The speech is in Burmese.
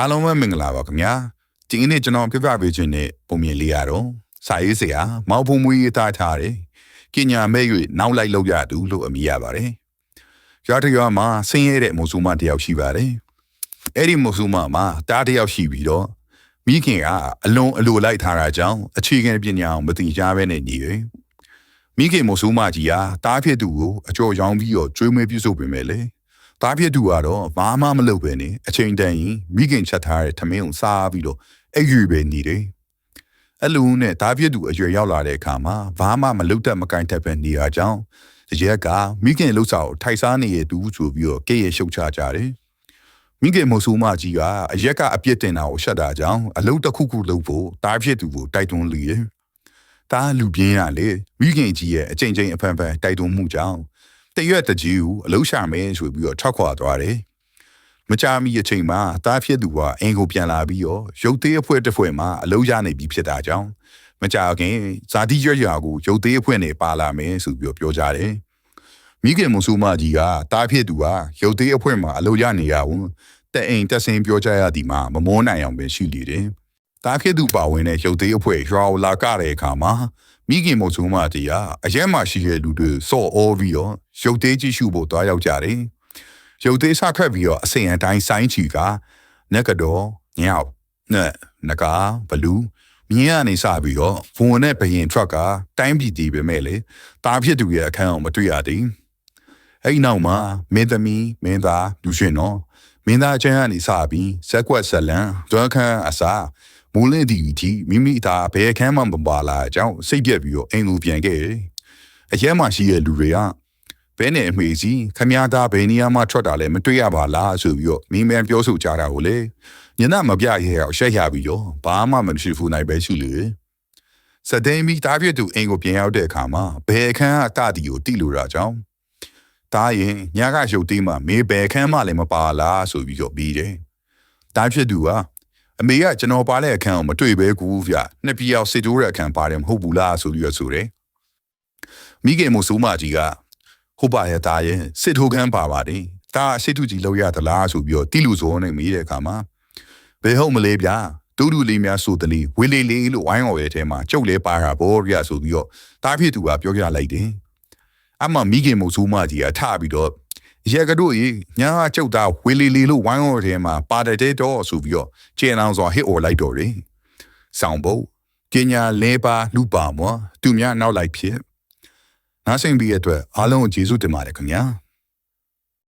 အားလုံးပဲမင်္ဂလာပါခင်ဗျာဒီကနေ့ကျွန်တော်ပြပြပေးခြင်းနဲ့ပုံမြင်လေးရတော့စာရေးဆရာမောင်ဖုံမွေးရေးသားထားတယ်ကညာမဲ့၍နောက်လိုက်လောက်ရသူလို့အမည်ရပါတယ်ရွာတရွာမှာဆင်းရဲတဲ့မုံစုမတယောက်ရှိပါတယ်အဲ့ဒီမုံစုမမှာတားတယောက်ရှိပြီးတော့မိခင်ကအလွန်အလိုလိုက်ထားတာကြောင့်အခြေခံပညာအောင်မသိကြဘဲနဲ့နေရယ်မိခင်မုံစုမကြီးဟာတားဖြစ်သူကိုအကျော်ရောင်းပြီးတော့ကျွေးမွေးပြုစုပေးမယ်လေ တားဖြစ်သူကတော့ဘာမှမလုပ်ပဲနဲ့အချိန်တန်ရင်မိခင်ချက်ထားတဲ့ထမင်းကိုစားပြီးတော့အဲ့ယူပဲနေတယ်အဲ့လိုနဲ့တားဖြစ်သူအရွယ်ရောက်လာတဲ့အခါမှာဘာမှမလုပ်တတ်မကင်တတ်ပဲနေရကြောင်းတရက်ကမိခင်လှုပ်ဆောင်ထိုက်စားနေရတူဆိုပြီးတော့ကဲ့ရဲ့ရှုတ်ချကြတယ်မိခင်မဆူမကြီးကအရက်ကအပြစ်တင်တာကိုရှက်တာကြောင့်အလုတ်တစ်ခုခုလုပ်ဖို့တားဖြစ်သူကိုတိုက်တွန်းလေတယ်။တားလူပြင်းရလေမိခင်ကြီးရဲ့အချိန်ချင်းအဖန်ဖန်တိုက်တွန်းမှုကြောင့် တရွက်တကြီးကိုအလုရှာမယ်ဆိုပြီးတော့ထောက်ခွာသွားတယ်။မကြမီအချိန်မှာတားဖြစ်သူကအင်ကိုပြန်လာပြီးတော့ရုပ်သေးအဖွဲတစ်ဖွဲမှာအလုရနေပြီဖြစ်တာကြောင့်မကြခင်ဇာတိရွက်ရွာကိုရုပ်သေးအဖွဲနဲ့ပါလာမယ်ဆိုပြီးတော့ပြောကြတယ်။မိခင်မဆူမကြီးကတားဖြစ်သူကရုပ်သေးအဖွဲမှာအလုရနေရအောင်တဲ့အိမ်တက်ဆင်းပြောကြရသည်မှာမမောနိုင်အောင်ပဲရှိလေတယ်။တားဖြစ်သူပါဝင်တဲ့ရုပ်သေးအဖွဲရွာကိုလာကတဲ့အခါမှာ မိခင်မဆူမကြီးကအရက်မှရှိတဲ့လူတွေစော့အောပြီးတော့ရုပ်သေးကြည့်ရှုဖို့တွားရောက်ကြတယ်။ရုပ်သေးစခတ်ပြီးတော့အစင်အတိုင်းဆိုင်းချီကနက်ကတော့ညောက်နဲ့နကဘလူးမြင်းကနေစပြီးတော့ဝန်နဲ့ဘရင်ထရက်ကတိုင်းပြည်တည်ပဲမဲ့လေတားဖြစ်သူရဲ့အခန်းအောင်မတွေ့ရသေး။အဲ့ဒီနောက်မှာမင်းသမီးမင်းသားလူရှင်နော်မင်းသားချမ်းကနေစပြီးဇက်ကွက်ဇလန်ဒွမ်းခန်းအစာ မူလင်းဒီတီမိမိသားဘယ်ခန်းမှမပါလာအကြောင်းစိတ်ပြက်ပြီးတော့အိမ်ကိုပြန်ခဲ့တယ်။အရက်မှရှိတဲ့လူတွေကဘဲနဲ့အမေစီခမည်းသားဘယ်နေရာမှာထွက်တာလဲမတွေ့ရပါလားဆိုပြီးတော့မိမန်ပြောဆိုကြတာကိုလေညနာမပြရဲအောင်ရှက်ရပြီးတော့ဘာမှမရှိဘူးနိုင်ပဲရှိလေစတဲ့မီတားပြတူအိမ်ကိုပြန်ရောက်တဲ့အခါမှာဘယ်ခန်းအတတီကိုတိလို့တာကြောင့်တားရင်ညကရုပ်သေးမှမေဘယ်ခန်းမှလည်းမပါလားဆိုပြီးတော့ပြီးတယ်တားဖြစ်သူက အမေကကျွန်တော်ပါတဲ့အခန်းကိုမတွေ့ပဲကူဗျနှစ်ပြအောင်စစ်တိုးတဲ့အခန်းပါတယ်မဟုတ်ဘူးလားဆိုပြီးတော့ဆိုတယ်မိခင်မို့ဆိုးမကြီးကဟုတ်ပါရဲ့သားရဲ့စစ်ထိုးခန်းပါပါတယ်ဒါစစ်ထုကြီးလောက်ရသလားဆိုပြီးတော့တိလူစောနဲ့မေးတဲ့အခါမှာဘယ်ဟုတ်မလဲဗျာတူတူလေးများဆိုတလီဝေလေးလေးလို့ဝိုင်းော်ရဲ့အဲမှာကျုပ်လဲပါတာဗောဗျာဆိုပြီးတော့တားဖြစ်သူကပြောပြလိုက်တယ်အမမိခင်မို့ဆိုးမကြီးကထပြီးတော့ ရဲကတို့ကြီးညာကျုပ်သားဝေလီလီလို့ဝိုင်းဝဲထဲမှာပါတဲ့တော့ဆိုပြီးတော့ကျင်းအောင်ဆိုဟစ်အော်လိုက်တော့တယ်။ဆောင်းဖို့ပညာလဲပါလူပါမောသူများနောက်လိုက်ဖြစ်နားဆင်ပြီးရတဲ့အတွက်အားလုံးကိုကျေးဇူးတင်ပါတယ်ခင်ဗျာ။